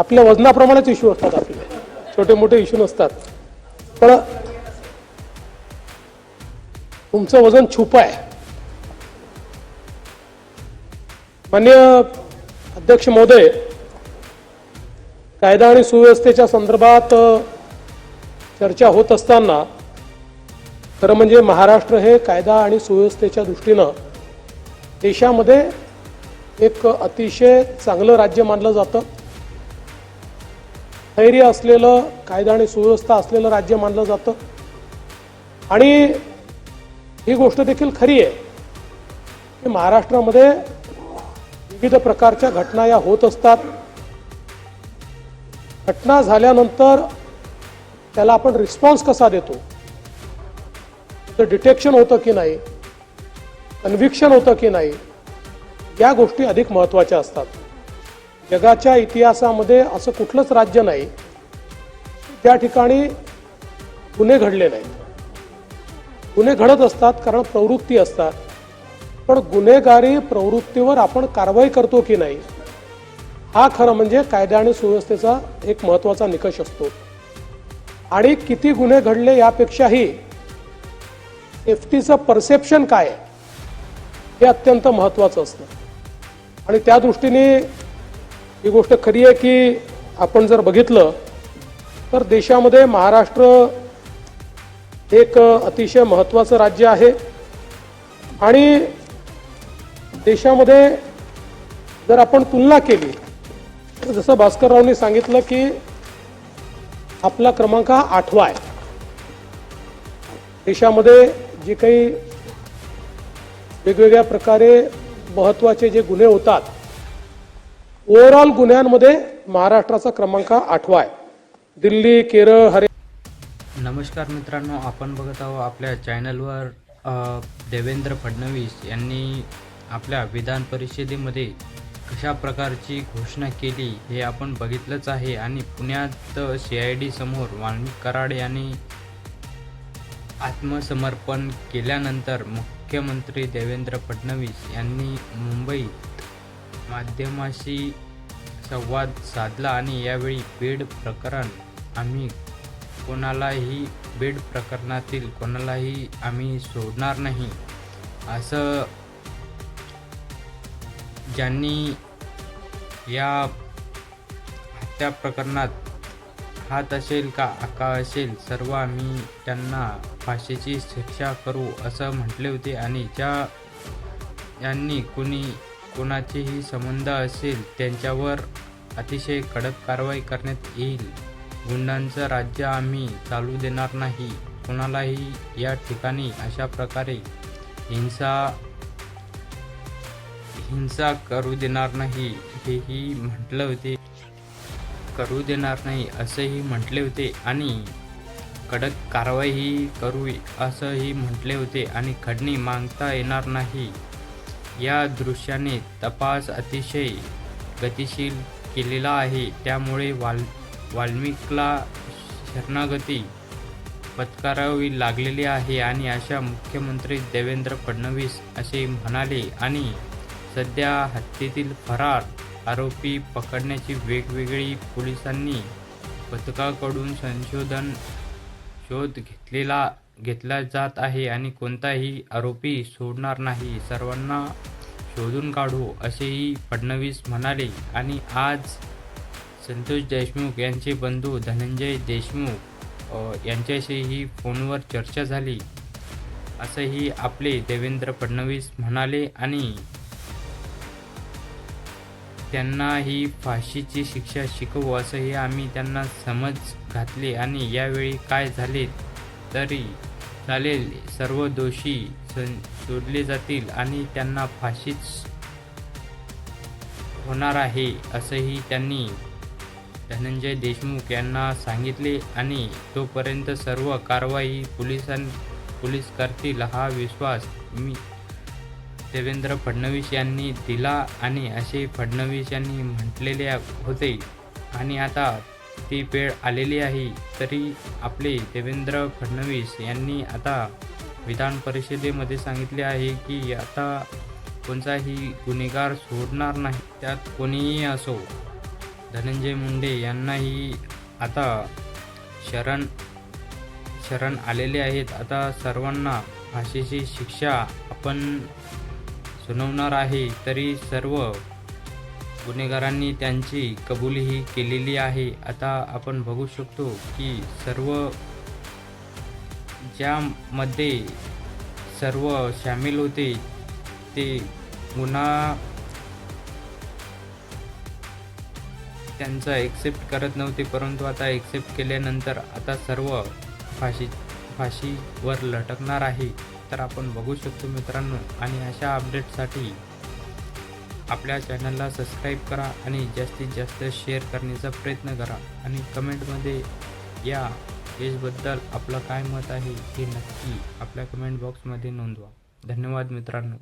आपल्या वजनाप्रमाणेच इश्यू असतात आपले. छोटे मोठे इश्यू नसतात. पण तुमचं वजन छुप आहे. मान्य अध्यक्ष महोदय कायदा आणि सुव्यवस्थेच्या संदर्भात चर्चा होत असताना खरं म्हणजे महाराष्ट्र हे कायदा आणि सुव्यवस्थेच्या दृष्टीनं देशामध्ये एक अतिशय चांगलं राज्य मानलं जातं. स्थैर्य असलेलं कायदा आणि सुव्यवस्था असलेलं राज्य मानलं जातं. आणि ही गोष्ट देखील खरी आहे की महाराष्ट्रामध्ये विविध प्रकारच्या घटना या होत असतात. घटना झाल्यानंतर त्याला आपण रिस्पॉन्स कसा देतो? तर डिटेक्शन होतं की नाही? कन्व्हिक्शन होतं की नाही? या गोष्टी अधिक महत्त्वाच्या असतात. जगाच्या इतिहासामध्ये असं कुठलंच राज्य नाही त्या ठिकाणी गुन्हे घडले नाहीत. गुन्हे घडत असतात कारण प्रवृत्ती असतात. पण गुन्हेगारी प्रवृत्तीवर आपण कारवाई करतो की नाही हा खरं म्हणजे कायदा आणि सुव्यवस्थेचा एक महत्त्वाचा निकष असतो. आणि किती गुन्हे घडले यापेक्षाही सेफ्टीचं परसेप्शन काय आहे हे अत्यंत महत्त्वाचं असतं. आणि त्या दृष्टीने ही गोष्ट खरी आहे की आपण जर बघितलं तर देशामध्ये महाराष्ट्र एक अतिशय महत्त्वाचं राज्य आहे. आणि देशामध्ये जर आपण तुलना केली तर जसं भास्कररावनी सांगितलं की आपला क्रमांक हा आठवा आहे. देशामध्ये जे काही वेगवेगळ्या प्रकारे महत्त्वाचे जे गुन्हे होतात ओव्हरऑल गुन्ह्यांमध्ये महाराष्ट्राचा क्रमांक आठवा आहे. दिल्ली केरळ हरे नमस्कार मित्रांनो आपण बघत आहोत आपल्या चॅनलवर देवेंद्र फडणवीस यांनी आपल्या विधान परिषदेमध्ये कशा प्रकारची घोषणा केली हे आपण बघितलंच आहे आणि पुण्यात सी आय डी समोर वाल्मिक कराड यांनी आत्मसमर्पण केल्यानंतर मुख्यमंत्री देवेंद्र फडणवीस यांनी मुंबईत माध्यमाशी संवाद साधला आणि यावेळी बेड प्रकरण आम्ही कोणालाही बेड प्रकरणातील कोणालाही आम्ही सोडणार नाही. असं ज्यांनी या हत्या प्रकरणात हात असेल का आका असेल सर्व आम्ही त्यांना फाशीची शिक्षा करू असं म्हटले होते आणि ज्या यांनी कुणी कोणाचेही संबंध असेल त्यांच्यावर अतिशय कडक कारवाई करण्यात येईल. गुंडांचं राज्य आम्ही चालू देणार नाही. कोणालाही या ठिकाणी अशा प्रकारे हिंसा हिंसा करू देणार नाही हेही म्हटलं होते. करू देणार नाही असंही म्हटले होते आणि कडक कारवाईही करू असंही म्हटले होते आणि खडणी मागता येणार नाही. या दृश्याने तपास अतिशय गतिशील केलेला आहे. त्यामुळे वाल वाल्मिकला शरणागती पत्करावी लागलेली आहे आणि अशा मुख्यमंत्री देवेंद्र फडणवीस असे म्हणाले आणि सध्या हत्येतील फरार आरोपी पकडण्याची वेगवेगळी पोलिसांनी पथकाकडून संशोधन शोध घेतलेला घेतला जात आहे आणि कोणताही आरोपी सोडणार नाही. सर्वांना शोधून काढू असेही फडणवीस म्हणाले. आणि आज संतोष देशमुख यांचे बंधू धनंजय देशमुख यांच्याशीही फोनवर चर्चा झाली. असंही आपले देवेंद्र फडणवीस म्हणाले आणि त्यांना ही फाशीची शिक्षा शिकवू असंही आम्ही त्यांना समज घातले. आणि यावेळी काय झाले तरी चालेल. सर्व दोषी सं- सोडले जातील आणि त्यांना फाशीच होणार आहे असंही त्यांनी धनंजय देशमुख यांना सांगितले आणि तोपर्यंत सर्व कारवाई पोलिसां पोलीस करतील हा विश्वास मी देवेंद्र फडणवीस यांनी दिला आणि असे फडणवीस यांनी म्हटलेले होते. आणि आता ती वेळ आलेली आहे तरी आपले देवेंद्र फडणवीस यांनी आता विधान परिषदेमध्ये सांगितले आहे की आता कोणताही गुन्हेगार सोडणार नाही त्यात कोणीही असो. धनंजय मुंडे यांनाही आता शरण शरण आलेले आहेत. आता सर्वांना फाशीची शिक्षा आपण सुनावणार आहे तरी सर्व गुन्हेगारांनी त्यांची कबुलीही केलेली आहे. आता आपण बघू शकतो की सर्व ज्यामध्ये सर्व सामील होते ते गुन्हा त्यांचा एक्सेप्ट करत नव्हते परंतु आता एक्सेप्ट केल्यानंतर आता सर्व फाशी फाशीवर लटकणार आहे. तर आपण बघू शकतो मित्रांनो आणि अशा अपडेटसाठी आपल्या चॅनलला सबस्क्राईब करा आणि जास्तीत जास्त शेअर करण्याचा प्रयत्न करा. आणि कमेंटमध्ये या केसबद्दल आपलं काय मत आहे हे नक्की आपल्या कमेंट बॉक्समध्ये नोंदवा. धन्यवाद मित्रांनो.